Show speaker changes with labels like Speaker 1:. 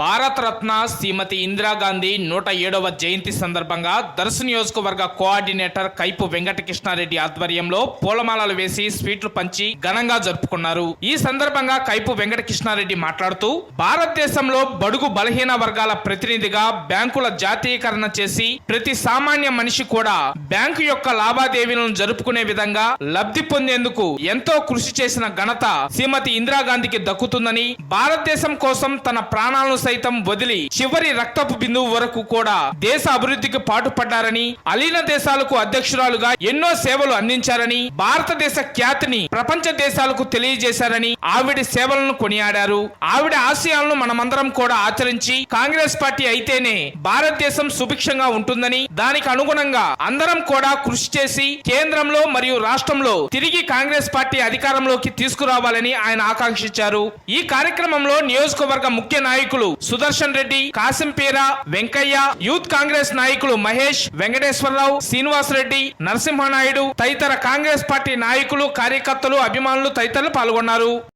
Speaker 1: భారతరత్న శ్రీమతి ఇందిరాగాంధీ నూట ఏడవ జయంతి సందర్భంగా దర్శ నియోజకవర్గ కోఆర్డినేటర్ కైపు వెంకటకృష్ణారెడ్డి ఆధ్వర్యంలో పూలమాలలు వేసి స్వీట్లు పంచి ఘనంగా జరుపుకున్నారు. ఈ సందర్భంగా కైపు వెంకటకృష్ణారెడ్డి మాట్లాడుతూ భారతదేశంలో బడుగు బలహీన వర్గాల ప్రతినిధిగా బ్యాంకుల జాతీయకరణ చేసి ప్రతి సామాన్య మనిషి కూడా బ్యాంకు యొక్క లావాదేవీలను జరుపుకునే విధంగా లబ్ధి పొందేందుకు ఎంతో కృషి చేసిన ఘనత శ్రీమతి ఇందిరాగాంధీకి దక్కుతుందని భారతదేశం కోసం తన ప్రాణాలను సైతం వదిలి చివరి రక్తపు బిందువు వరకు కూడా దేశ అభివృద్ధికి పాటుపడ్డారని అలీన దేశాలకు అధ్యక్షురాలుగా ఎన్నో సేవలు అందించారని భారతదేశ ఖ్యాతిని ప్రపంచ దేశాలకు తెలియజేశారని ఆవిడ సేవలను కొనియాడారు. ఆవిడ ఆశయాలను మనమందరం కూడా ఆచరించి కాంగ్రెస్ పార్టీ అయితేనే భారతదేశం సుభిక్షంగా ఉంటుందని దానికి అనుగుణంగా అందరం కూడా కృషి చేసి కేంద్రంలో మరియు రాష్ట్రంలో తిరిగి కాంగ్రెస్ పార్టీ అధికారంలోకి తీసుకురావాలని ఆయన ఆకాంక్షించారు. ఈ కార్యక్రమంలో నియోజకవర్గ ముఖ్య నాయకులు సుదర్శన్ రెడ్డి కాసింపీర వెంకయ్య యూత్ కాంగ్రెస్ నాయకులు మహేష్ వెంకటేశ్వరరావు శ్రీనివాస్ రెడ్డి నరసింహనాయుడు తదితర కాంగ్రెస్ పార్టీ నాయకులు కార్యకర్తలు అభిమానులు తదితరులు పాల్గొన్నారు.